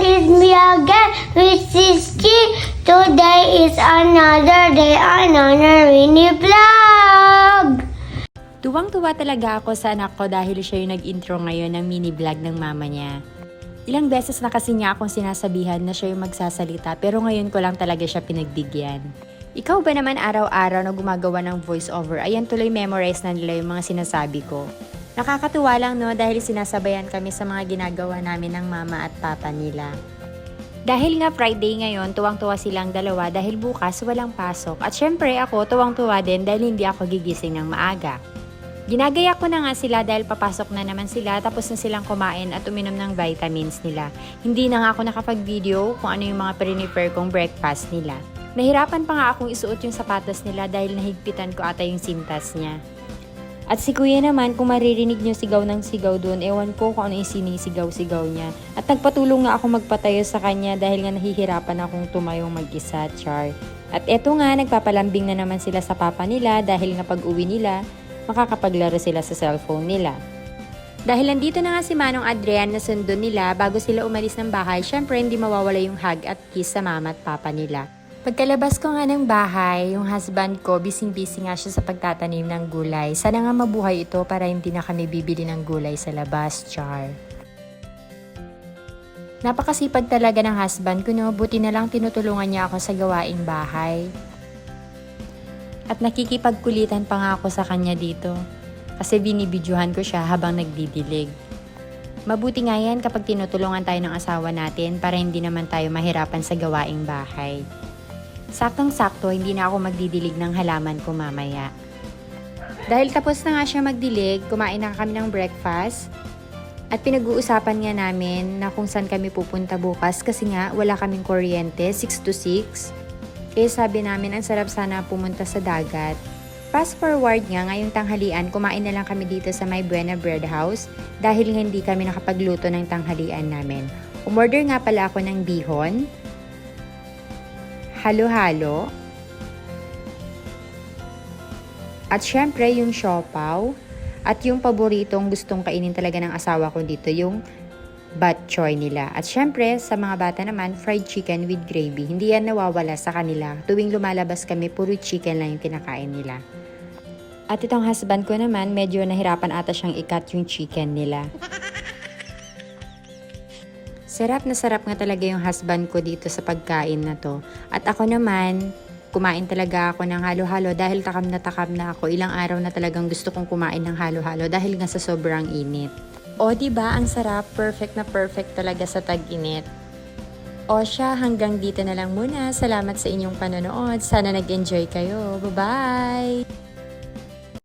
it's me again with Siski. Today is another day, another mini vlog. Tuwang-tuwa talaga ako sa anak ko dahil siya yung nag-intro ngayon ng mini vlog ng mama niya. Ilang beses na kasi niya akong sinasabihan na siya yung magsasalita pero ngayon ko lang talaga siya pinagbigyan. Ikaw ba naman araw-araw na gumagawa ng voiceover, ayan tuloy memorize na nila yung mga sinasabi ko. Nakakatuwa lang no dahil sinasabayan kami sa mga ginagawa namin ng mama at papa nila. Dahil nga Friday ngayon, tuwang-tuwa silang dalawa dahil bukas walang pasok. At syempre ako, tuwang-tuwa din dahil hindi ako gigising ng maaga. Ginagaya ko na nga sila dahil papasok na naman sila tapos na silang kumain at uminom ng vitamins nila. Hindi na nga ako nakapag-video kung ano yung mga prepare kong breakfast nila. Nahirapan pa nga akong isuot yung sapatos nila dahil nahigpitan ko ata yung sintas niya. At si kuya naman, kung maririnig niyo sigaw ng sigaw doon, ewan ko kung ano yung sinisigaw-sigaw niya. At nagpatulong nga ako magpatayo sa kanya dahil nga nahihirapan akong tumayong mag-isa, char. At eto nga, nagpapalambing na naman sila sa papa nila dahil nga pag uwi nila, makakapaglaro sila sa cellphone nila. Dahil nandito na nga si Manong Adrian na sundo nila bago sila umalis ng bahay, syempre hindi mawawala yung hug at kiss sa mama at papa nila. Pagkalabas ko nga ng bahay, yung husband ko, bising-busy nga siya sa pagtatanim ng gulay. Sana nga mabuhay ito para hindi na kami bibili ng gulay sa labas, char. Napakasipag talaga ng husband ko, no? Buti na lang tinutulungan niya ako sa gawaing bahay. At nakikipagkulitan pa nga ako sa kanya dito. Kasi binibidyohan ko siya habang nagdidilig. Mabuti nga yan kapag tinutulungan tayo ng asawa natin para hindi naman tayo mahirapan sa gawaing bahay. Saktong-sakto, hindi na ako magdidilig ng halaman ko mamaya. Dahil tapos na nga siya magdilig, kumain na kami ng breakfast. At pinag-uusapan nga namin na kung saan kami pupunta bukas kasi nga wala kaming kuryente, 6 to 6. Kaya sabi namin ang sarap sana pumunta sa dagat. Fast forward nga, ngayong tanghalian, kumain na lang kami dito sa My Buena Bread House dahil hindi kami nakapagluto ng tanghalian namin. Umorder nga pala ako ng bihon, halo-halo, at syempre yung siopaw, at yung paboritong gustong kainin talaga ng asawa ko dito, yung bat choy nila. At syempre, sa mga bata naman, fried chicken with gravy. Hindi yan nawawala sa kanila. Tuwing lumalabas kami, puro chicken lang yung kinakain nila. At itong husband ko naman, medyo nahirapan ata siyang ikat yung chicken nila. Sarap na sarap nga talaga yung husband ko dito sa pagkain na to. At ako naman, kumain talaga ako ng halo-halo dahil takam na takam na ako. Ilang araw na talagang gusto kong kumain ng halo-halo dahil nga sa sobrang init. O di ba ang sarap, perfect na perfect talaga sa tag-init. O siya, hanggang dito na lang muna. Salamat sa inyong panonood. Sana nag-enjoy kayo. Bye-bye!